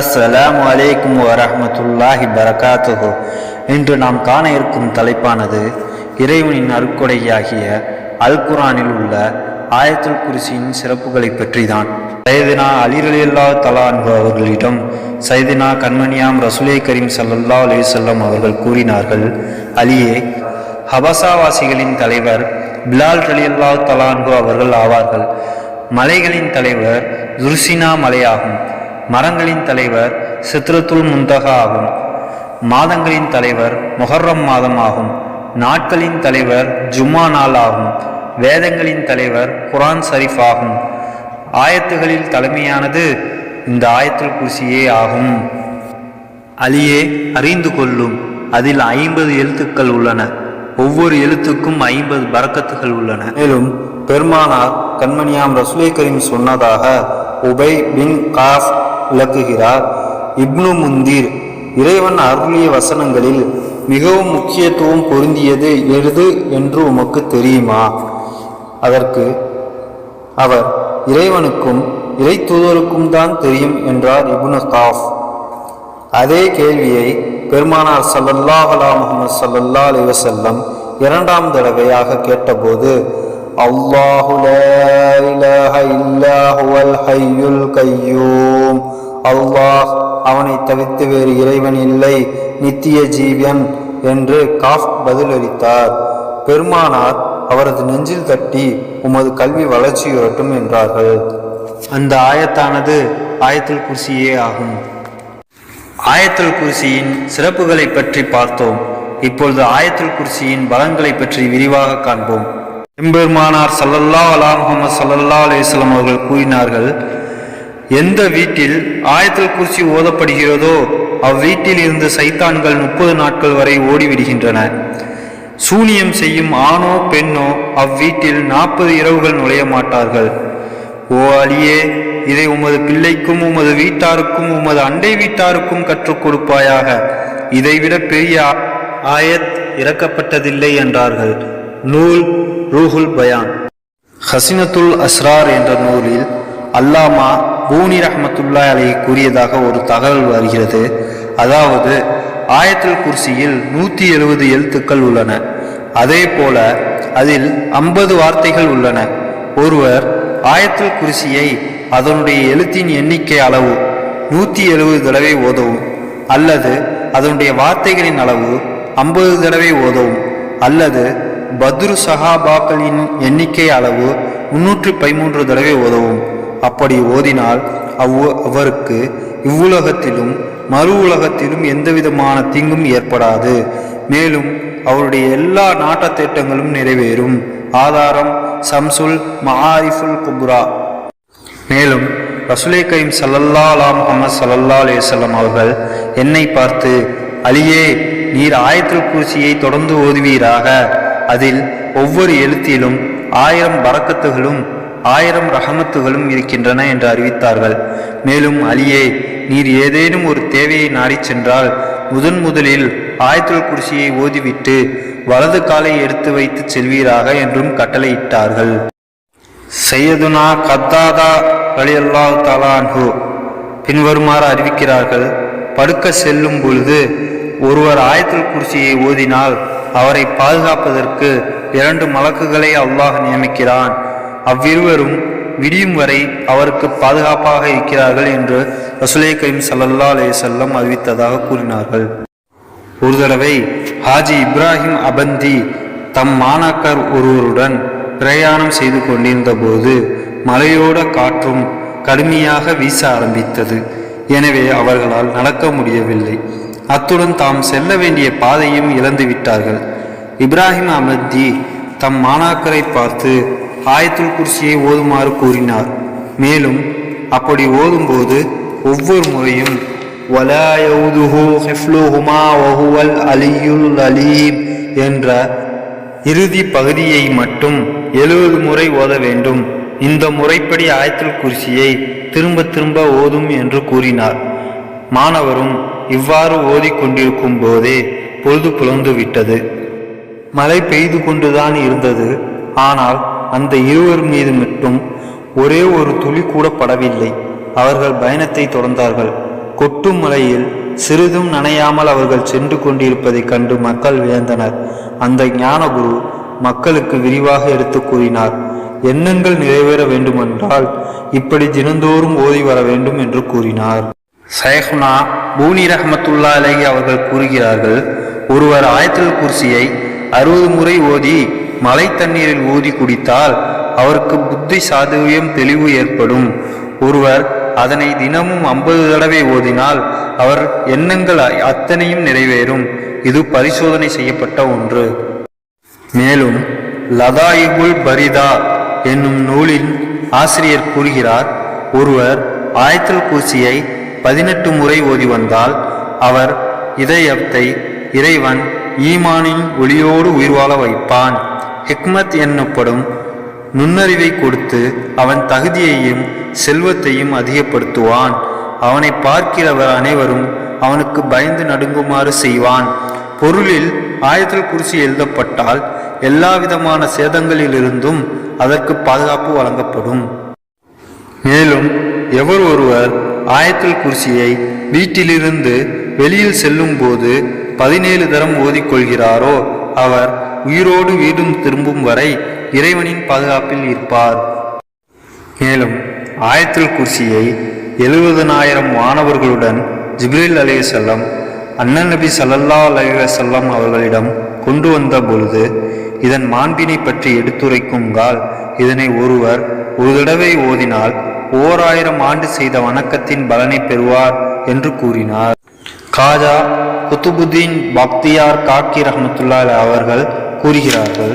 அஸ்ஸலாமு அலைக்கும் வரமத்துல்லாஹி பரகாத்துஹு இன்று நாம் காண இருக்கும் தலைப்பானது இறைவனின் அருட்கொடையாகிய அல் குரானில் உள்ள ஆயத்துல் குர்சியின் சிறப்புகளை பற்றி தான் சைதினா அலிரலில்லா தலான்பு அவர்களிடம் சைதினா கண்மணியாம் ரசுலே கரீம் சல்லல்லா அலைஹி வஸல்லம் அவர்கள் கூறினார்கள் அலியே ஹபசாவாசிகளின் தலைவர் பிலால் அலியல்லா தலான்பு அவர்கள் ஆவார்கள். மலைகளின் தலைவர் துர்சினா மலையாகும். மரங்களின் தலைவர் சித்ரத்துல் முந்தகா ஆகும். மாதங்களின் தலைவர் மொஹர்ரம் மாதம் ஆகும். நாட்களின் தலைவர் ஜும்மா நாள் ஆகும். வேதங்களின் தலைவர் குரான் ஷரீஃப் ஆகும். ஆயத்துகளில் தலைமையானது இந்த ஆயத்துல் குசியே ஆகும். அலியே அறிந்து கொள்ளும். அதில் ஐம்பது எழுத்துக்கள் உள்ளன. ஒவ்வொரு எழுத்துக்கும் ஐம்பது பறக்கத்துகள் உள்ளன. மேலும் பெருமானார் கண்மணியாம் ரசுலே கரீம் சொன்னதாக உபை பின் காஸ் விளக்குகிறார். இப்னு முந்தீர் இறைவன் அருளிய வசனங்களில் மிகவும் முக்கியத்துவம் பொருந்தியது எது என்று உமக்கு தெரியுமா? அதற்கு அவர் இறைவனுக்கும் இறை தூதருக்கும் தான் தெரியும் என்றார் இப்னு காஃப் அதே கேள்வியை பெருமானார் சல்லல்லாஹலா முகமது சல்லல்லா ஸல்லல்லாஹு இரண்டாம் தடவையாக கேட்டபோது அல்லாஹு இல்லாஹுவல் ஹையுல் கையூம். அல்லாஹ் அவனை தவிர்த்து வேறு இறைவன் இல்லை நித்திய ஜீவியன் என்று காஃப் பதிலளித்தார். பெருமானார் அவரது நெஞ்சில் தட்டி உமது கல்வி வளர்ச்சியுறட்டும் என்றார்கள். அந்த ஆயத்தானது ஆயத்தில் குர்சியே ஆகும். ஆயத்தில் குர்சியின் சிறப்புகளை பற்றி பார்த்தோம். இப்பொழுது ஆயத்தில் குர்சியின் பலன்களை பற்றி விரிவாக காண்போம். எம்பெருமானார் சல்லல்லா அலா முகமது சல்லல்லா அலிஸ்லாம் அவர்கள் கூறினார்கள் எந்த வீட்டில் ஆயத்தில் குர்சி ஓதப்படுகிறதோ அவ்வீட்டில் இருந்து சைத்தான்கள் முப்பது நாட்கள் வரை ஓடிவிடுகின்றன. சூனியம் செய்யும் ஆணோ பெண்ணோ அவ்வீட்டில் நாற்பது இரவுகள் நுழைய மாட்டார்கள். ஓ அலியே இதை உமது பிள்ளைக்கும் உமது வீட்டாருக்கும் உமது அண்டை வீட்டாருக்கும் கற்றுக் கொடுப்பாயாக. இதைவிட பெரிய ஆயத் இறக்கப்பட்டதில்லை என்றார்கள். நூல் ரூஹுல் பயான். ஹசினத்துல் அஸ்ரார் என்ற நூலில் அல்லாமா பூனி ரஹமத்துல்லா அலை கூறியதாக ஒரு தகவல் வருகிறது. அதாவது ஆயத்தில் குர்சியில் நூற்றி எழுபது எழுத்துக்கள் உள்ளன. அதே போல அதில் ஐம்பது வார்த்தைகள் உள்ளன. ஒருவர் ஆயத்தில் குர்சியை அதனுடைய எழுத்தின் எண்ணிக்கை அளவு நூற்றி எழுபது தடவை ஓதவும் அல்லது அதனுடைய வார்த்தைகளின் அளவு ஐம்பது தடவை ஓதவும் அல்லது பத்ரு சஹாபாக்களின் எண்ணிக்கை அளவு முன்னூற்றி பதிமூன்று தடவை ஓதவும். அப்படி ஓதினால் அவ்வ அவருக்கு இவ்வுலகத்திலும் மறு உலகத்திலும் எந்தவிதமான தீங்கும் ஏற்படாது. மேலும் அவருடைய எல்லா நாட்ட திட்டங்களும் நிறைவேறும். ஆதாரம் சம்சுல் மஹாரிஃபுல் குப்ரா. மேலும் ரசுலே கரீம் சல்லல்லா அலா முகமது சல்லல்லா அலேசல்லம் அவர்கள் என்னை பார்த்து அலியே நீர் ஆயத்தில் குர்சியை தொடர்ந்து ஓதுவீராக. அதில் ஒவ்வொரு எழுத்திலும் ஆயிரம் பறக்கத்துகளும் ஆயிரம் ரஹமத்துகளும் இருக்கின்றன என்று அறிவித்தார்கள். மேலும் அலியே நீர் ஏதேனும் ஒரு தேவையை நாடிச் சென்றால் முதன் முதலில் ஆயத்துல் குடிசியை ஓதிவிட்டு வலது காலை எடுத்து வைத்து செல்வீராக என்றும் கட்டளையிட்டார்கள். சையதுனா கத்தாதா ரலியல்லாஹு தலான்ஹு பின்வருமாறு அறிவிக்கிறார்கள் படுக்க செல்லும் பொழுது ஒருவர் ஆயத்துல் குடிசியை ஓதினால் அவரை பாதுகாப்பதற்கு இரண்டு மலக்குகளை அல்லாஹ் நியமிக்கிறான். அவ்விருவரும் விடியும் வரை அவருக்கு பாதுகாப்பாக இருக்கிறார்கள் என்று ரசுலே கரீம் சல்லல்லா செல்லம் அறிவித்ததாக கூறினார்கள். ஒரு தடவை ஹாஜி இப்ராஹிம் அபந்தி தம் மாணாக்கர் ஒருவருடன் பிரயாணம் செய்து கொண்டிருந்த போது மலையோட காற்றும் கடுமையாக வீச ஆரம்பித்தது. எனவே அவர்களால் நடக்க முடியவில்லை. அத்துடன் தாம் செல்ல வேண்டிய பாதையும் இழந்து விட்டார்கள் இப்ராஹிம் அபந்தி தம் மாணாக்கரை பார்த்து ஆயத்துல் குர்சியை ஓதுமாறு கூறினார். மேலும் அப்படி ஓதும்போது ஒவ்வொரு முறையும் ஹிஃப்லுஹுமா அலியுல் அலீம் என்ற இறுதி பகுதியை மட்டும் எழுபது முறை ஓத வேண்டும். இந்த முறைப்படி ஆயத்துல் குர்சியை திரும்ப திரும்ப ஓதும் என்று கூறினார். மாணவரும் இவ்வாறு ஓதிக்கொண்டிருக்கும் போதே பொழுது புலந்து விட்டது. மழை பெய்து கொண்டுதான் இருந்தது. ஆனால் அந்த இருவர் மீது மட்டும் ஒரே ஒரு துளி கூட படவில்லை. அவர்கள் பயணத்தை தொடர்ந்தார்கள். கொட்டும் மலையில் சிறிதும் நனையாமல் அவர்கள் சென்று கொண்டிருப்பதைக் கண்டு மக்கள் வியந்தனர். அந்த ஞானகுரு மக்களுக்கு விரிவாக எடுத்துக் கூறினார் எண்ணங்கள் நிறைவேற வேண்டுமென்றால் இப்படி தினந்தோறும் ஓதி வர வேண்டும் என்று கூறினார். சைஹுனா பூனி ரஹமத்துல்லா அலகி அவர்கள் கூறுகிறார்கள் ஒருவர் ஆயத்தில் குர்சியை அறுபது முறை ஓதி மலை தண்ணீரில் ஊதி குடித்தால் அவருக்கு புத்தி சாதுவியம் தெளிவு ஏற்படும். ஒருவர் அதனை தினமும் ஐம்பது தடவை ஓதினால் அவர் எண்ணங்கள் அத்தனையும் நிறைவேறும். இது பரிசோதனை செய்யப்பட்ட ஒன்று. மேலும் லதாயுபுல் பரிதா என்னும் நூலின் ஆசிரியர் கூறுகிறார் ஒருவர் ஆயத்தல் குர்சியை பதினெட்டு முறை ஓதி வந்தால் அவர் இதயத்தை இறைவன் ஈமானின் ஒளியோடு உயிர் வாழ வைப்பான். ஹிக்மத் என்னப்படும் நுண்ணறிவை கொடுத்து அவன் தகுதியையும் செல்வத்தையும் அதிகப்படுத்துவான். அவனை பார்க்கிறவர் அனைவரும் அவனுக்கு பயந்து நடுங்குமாறு செய்வான். பொருளில் ஆயத்தில் குறிச்சி எழுதப்பட்டால் எல்லா விதமான சேதங்களிலிருந்தும் அதற்கு பாதுகாப்பு வழங்கப்படும். மேலும் எவர் ஒருவர் ஆயத்தில் குறிச்சியை வீட்டிலிருந்து வெளியில் செல்லும் போது பதினேழு தரம் ஓதிக்கொள்கிறாரோ அவர் உயிரோடு வீடும் திரும்பும் வரை இறைவனின் பாதுகாப்பில் இருப்பார். மேலும் ஆயத்தில் குர்சியை எழுபதனாயிரம் மாணவர்களுடன் ஜிப்ரில் அலிவசல்லம் அண்ணன் நபி சல்லல்லா அலிவசல்லம் அவர்களிடம் கொண்டு வந்த பொழுது இதன் மாண்பினை பற்றி எடுத்துரைக்குங்கால் இதனை ஒருவர் ஒரு தடவை ஓதினால் ஓர் ஆயிரம் ஆண்டு செய்த வணக்கத்தின் பலனை பெறுவார் என்று கூறினார். காஜா குத்துபுத்தீன் பக்தியார் காக்கி ரஹமத்துல்லா அவர்கள் கூறுகிறார்கள்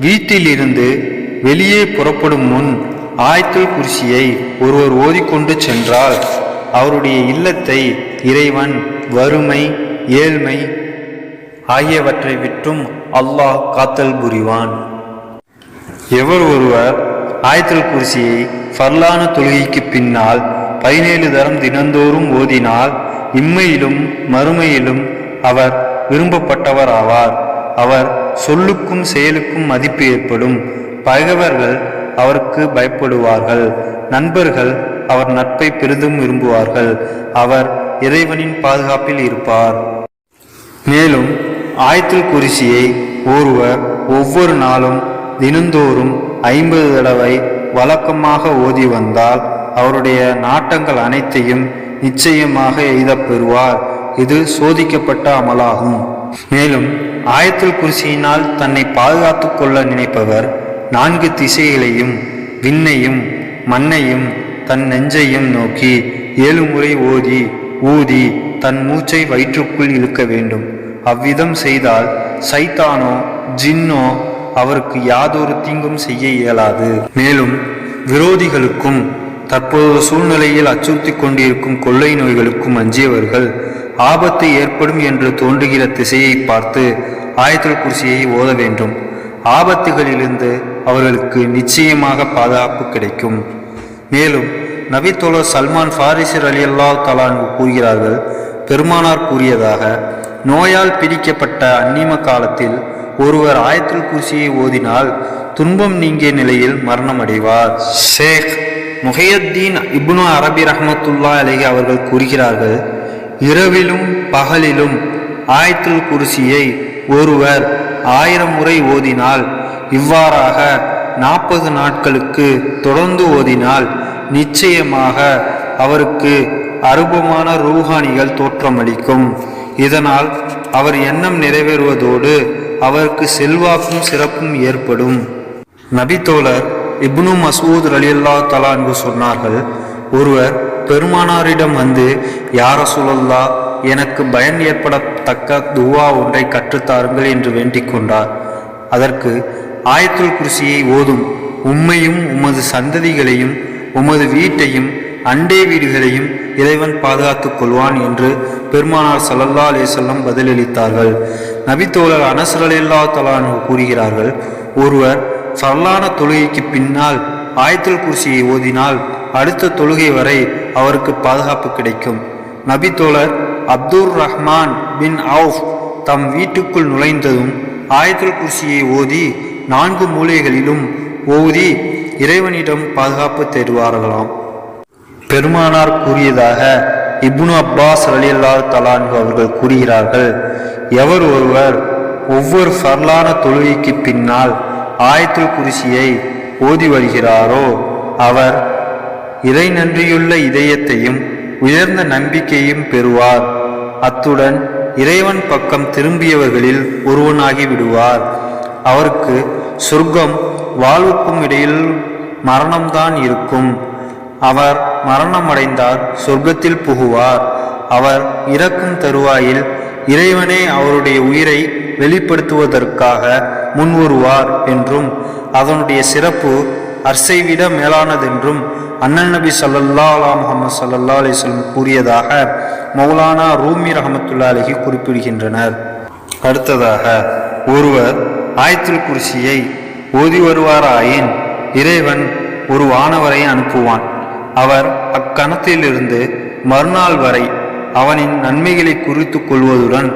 வீட்டிலிருந்து வெளியே புறப்படும் முன் ஆயத்துல் குர்சியை ஒருவர் ஓதிக்கொண்டு சென்றால் அவருடைய இல்லத்தை இறைவன் வறுமை ஏழ்மை ஆகியவற்றை விட்டும் அல்லாஹ் காத்தல் புரிவான். எவர் ஒருவர் ஆயத்தல் குர்சியை ஃபர்லான தொழுகைக்கு பின்னால் பதினேழு தரம் தினந்தோறும் ஓதினால் இம்மையிலும் மறுமையிலும் அவர் விரும்பப்பட்டவர் ஆவார் அவர் சொல்லுக்கும் செயலுக்கும் மதிப்பு ஏற்படும். பகைவர்கள் அவருக்கு பயப்படுவார்கள். நண்பர்கள் அவர் நட்பை பெரிதும் விரும்புவார்கள். அவர் இறைவனின் பாதுகாப்பில் இருப்பார். மேலும் ஆயத்தில் குரிசியை ஒருவர் ஒவ்வொரு நாளும் தினந்தோறும் ஐம்பது தடவை வழக்கமாக ஓதி வந்தால் அவருடைய நாட்டங்கள் அனைத்தையும் நிச்சயமாக எய்தப் பெறுவார். இது சோதிக்கப்பட்ட அமலாகும். மேலும் ஆயத்தில் குர்சியினால் தன்னை பாதுகாத்து கொள்ள நினைப்பவர் நான்கு திசைகளையும் விண்ணையும் மண்ணையும் தன் நெஞ்சையும் நோக்கி ஏழு முறை ஓதி ஊதி தன் மூச்சை வயிற்றுக்குள் இழுக்க வேண்டும். அவ்விதம் செய்தால் சைத்தானோ ஜின்னோ அவருக்கு யாதொரு தீங்கும் செய்ய இயலாது. மேலும் விரோதிகளுக்கும் தற்போது சூழ்நிலையில் அச்சுறுத்தி கொண்டிருக்கும் கொள்ளை நோய்களுக்கும் அஞ்சியவர்கள் ஆபத்து ஏற்படும் என்று தோன்றுகிற திசையை பார்த்து ஆயத்தல் குர்சியை ஓத வேண்டும். ஆபத்துகளிலிருந்து அவர்களுக்கு நிச்சயமாக பாதுகாப்பு கிடைக்கும். மேலும் நபித்தோழர் சல்மான் ஃபாரிசர் அலி அல்லா தலான் கூறுகிறார்கள் பெருமானார் கூறியதாக நோயால் பிரிக்கப்பட்ட அந்நிம காலத்தில் ஒருவர் ஆயத்துல் குர்சியை ஓதினால் துன்பம் நீங்கிய நிலையில் மரணமடைவார். ஷேக் முஹையத்தீன் இப்னு அரபி ரஹமத்துல்லா அலைஹி அவர்கள் கூறுகிறார்கள் இரவிலும் பகலிலும் ஆயத்துல் குருசியை ஒருவர் ஆயிரம் முறை ஓதினால் இவ்வாறாக நாற்பது நாட்களுக்கு தொடர்ந்து ஓதினால் நிச்சயமாக அவருக்கு அருபமான ரூஹானிகள் தோற்றமளிக்கும். இதனால் அவர் எண்ணம் நிறைவேறுவதோடு அவருக்கு செல்வாக்கும் சிறப்பும் ஏற்படும். நபித்தோழர் இப்னு மசூத் ரலியல்லா தலான்கு சொன்னார்கள் ஒருவர் பெருமானாரிடம் வந்து யார சுழல்லா எனக்கு பயன் ஏற்படத்தக்க துவா ஒன்றை கற்றுத்தாருங்கள் என்று வேண்டிக் கொண்டார். அதற்கு ஆயத்துல் குருசியை ஓதும் உம்மையும் உமது சந்ததிகளையும் உமது வீட்டையும் அண்டே வீடுகளையும் இறைவன் பாதுகாத்துக் கொள்வான் என்று பெருமானார் சல்லல்லா அலேசல்லம் பதிலளித்தார்கள். நபித்தோழர் அனசரலில்லா தலான் கூறுகிறார்கள் ஒருவர் சரலான தொழுகைக்கு பின்னால் ஆயத்துல் குர்சியை ஓதினால் அடுத்த தொழுகை வரை அவருக்கு பாதுகாப்பு கிடைக்கும். நபித்தோழர் அப்துர் ரஹ்மான் பின் அவுஃப் தம் வீட்டுக்குள் நுழைந்ததும் ஆயத்தல் குர்சியை ஓதி நான்கு மூலைகளிலும் ஓதி இறைவனிடம் பாதுகாப்பு தேடுவார்களாம். பெருமானார் கூறியதாக இப்னு அப்பாஸ் ரலியல்லா தலான்கு அவர்கள் கூறுகிறார்கள் எவர் ஒருவர் ஒவ்வொரு ஃபர்லான தொழுகைக்கு பின்னால் ஆயத்துல் குரிசியை ஓதி வருகிறாரோ அவர் இறை நன்றியுள்ள இதயத்தையும் உயர்ந்த நம்பிக்கையும் பெறுவார். அத்துடன் இறைவன் பக்கம் திரும்பியவர்களில் ஒருவனாகி விடுவார். அவருக்கு சொர்க்கம் வாழ்வுக்கும் இடையில் மரணம்தான் இருக்கும். அவர் மரணமடைந்தால் சொர்க்கத்தில் புகுவார். அவர் இறக்கும் தருவாயில் இறைவனே அவருடைய உயிரை வெளிப்படுத்துவதற்காக முன்வருவார் என்றும் அதனுடைய சிறப்பு அர்சை விட மேலானதென்றும் அண்ணன் நபி சல்லல்லா அலா முகமது ஸல்லல்லாஹு அலிஸ்லம் கூறியதாக மௌலானா ரூமி ரஹமத்துல்லா அலைஹி குறிப்பிடுகின்றனர். அடுத்ததாக ஒருவர் ஆயத்துல் குர்சியை ஓதி வருவாராயின் இறைவன் ஒரு வானவரை அனுப்புவான். அவர் அக்கணத்திலிருந்து மறுநாள் வரை அவனின் நன்மைகளை குறித்து கொள்வதுடன்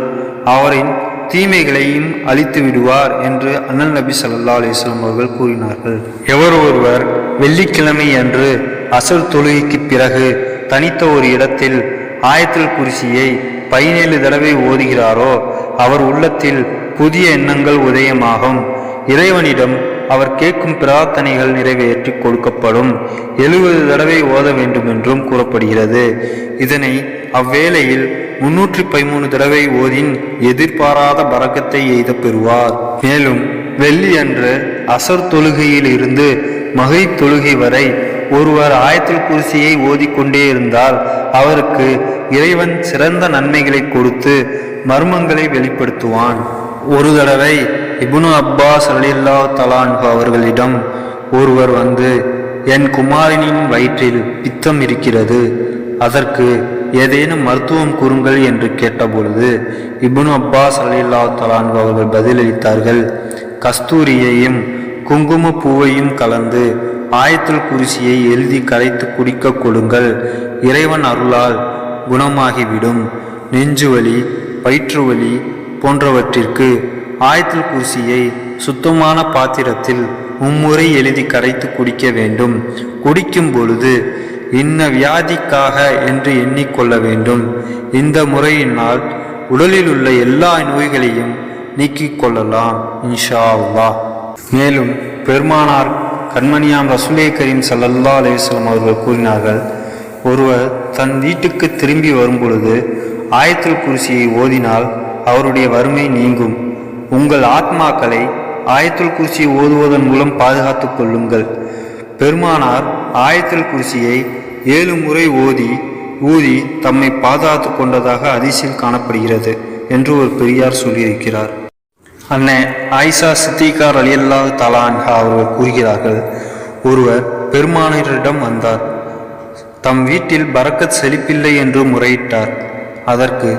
அவரின் தீமைகளையும் அழித்து விடுவார் என்று அண்ணல் நபி சல்லா அலிஸ்லாம் அவர்கள் கூறினார்கள். எவர் ஒருவர் வெள்ளிக்கிழமை அன்று அசல் தொழுகைக்கு பிறகு தனித்த ஒரு இடத்தில் ஆயத்தில் குறிசியை பதினேழு தடவை ஓதுகிறாரோ அவர் உள்ளத்தில் புதிய எண்ணங்கள் உதயமாகும். இறைவனிடம் அவர் கேட்கும் பிரார்த்தனைகள் நிறைவேற்றி கொடுக்கப்படும். எழுபது தடவை ஓத வேண்டும் என்றும் கூறப்படுகிறது. இதனை அவ்வேளையில் முன்னூற்றி பதிமூணு தடவை ஓதின் எதிர்பாராத பறக்கத்தை எய்த பெறுவார். மேலும் வெள்ளி அன்று அசர் தொழுகையில் இருந்து மகை தொழுகை வரை ஒருவர் ஆயத்தில் குர்சியை ஓதிக்கொண்டே இருந்தால் அவருக்கு இறைவன் சிறந்த நன்மைகளை கொடுத்து மர்மங்களை வெளிப்படுத்துவான். ஒரு தடவை இபுனு அப்பாஸ் அலில்லா தலான்கு அவர்களிடம் ஒருவர் வந்து என் குமாரனின் வயிற்றில் பித்தம் இருக்கிறது அதற்கு ஏதேனும் மருத்துவம் கூறுங்கள் என்று கேட்டபொழுது இபுனு அப்பாஸ் அலில்லா தலான்கு அவர்கள் பதிலளித்தார்கள். கஸ்தூரியையும் குங்கும பூவையும் கலந்து ஆயத்துல் குருசியை எழுதி கரைத்து குடிக்க கொடுங்கள். இறைவன் அருளால் குணமாகிவிடும். நெஞ்சுவலி வயிற்றுவலி போன்றவற்றிற்கு ஆயத்துல் குர்சியை சுத்தமான பாத்திரத்தில் மும்முறை எழுதி கரைத்து குடிக்க வேண்டும். குடிக்கும் பொழுது இன்ன வியாதிக்காக என்று எண்ணிக்கொள்ள வேண்டும். இந்த முறையினால் உடலில் உள்ள எல்லா நோய்களையும் நீக்கிக் கொள்ளலாம் இன்ஷா அல்லா மேலும் பெருமானார் கண்மணியாம் ரசுலே கரீம் சல்லல்லா அலேஸ்லம் அவர்கள் கூறினார்கள் ஒருவர் தன் வீட்டுக்கு திரும்பி வரும்பொழுது ஆயத்தில் குருசியை ஓதினால் அவருடைய வறுமை நீங்கும். உங்கள் ஆத்மாக்களை ஆயத்துல் குருசியை ஓதுவதன் மூலம் பாதுகாத்துக் கொள்ளுங்கள். பெருமானார் ஆயத்தில் குர்சியை ஏழு முறை ஓதி ஊதி தம்மை பாதுகாத்து கொண்டதாக அதிசயில் காணப்படுகிறது என்று ஒரு பெரியார் சொல்லியிருக்கிறார். அன்னை ஆயிஷா சித்திகார் அலியல்லா தலான்ஹா அவர்கள் கூறுகிறார்கள் ஒருவர் பெருமானரிடம் வந்தார் தம் வீட்டில் பறக்கத் செழிப்பில்லை என்று முறையிட்டார் அதற்கு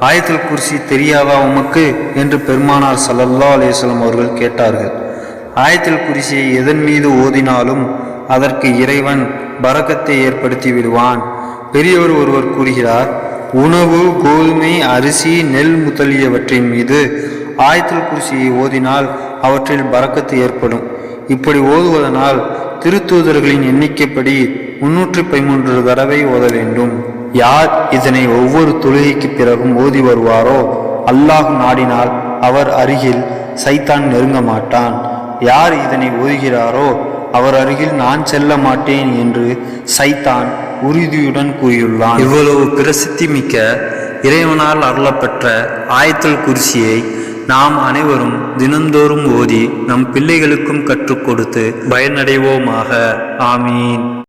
ஆயத்தில் குர்சி தெரியாதா உமக்கு? என்று பெருமானார் சல்லல்லா அலிஸ்லாம் அவர்கள் கேட்டார்கள். ஆயத்தில் குறிசியை எதன் மீது ஓதினாலும் அதற்கு இறைவன் பரக்கத்தை ஏற்படுத்தி விடுவான். பெரியவர் ஒருவர் கூறுகிறார் உணவு கோதுமை அரிசி நெல் முதலியவற்றின் மீது ஆயத்தில் குர்சியை ஓதினால் அவற்றில் பறக்கத்து ஏற்படும். இப்படி ஓதுவதனால் திருத்தூதர்களின் எண்ணிக்கைப்படி முன்னூற்றி பதிமூன்று தடவை ஓத வேண்டும். யார் இதனை ஒவ்வொரு தொழுகைக்கு பிறகும் ஓதி வருவாரோ அல்லாஹ் நாடினால் அவர் அருகில் சைத்தான் நெருங்க மாட்டான். யார் இதனை ஓதுகிறாரோ அவர் அருகில் நான் செல்ல மாட்டேன் என்று சைத்தான் உறுதியுடன் கூறியுள்ளான். இவ்வளவு பிரசித்தி மிக்க இறைவனால் அருளப்பெற்ற ஆயத்தல் குறிசியை நாம் அனைவரும் தினந்தோறும் ஓதி நம் பிள்ளைகளுக்கும் கற்றுக் கொடுத்து பயனடைவோமாக. ஆமீன்.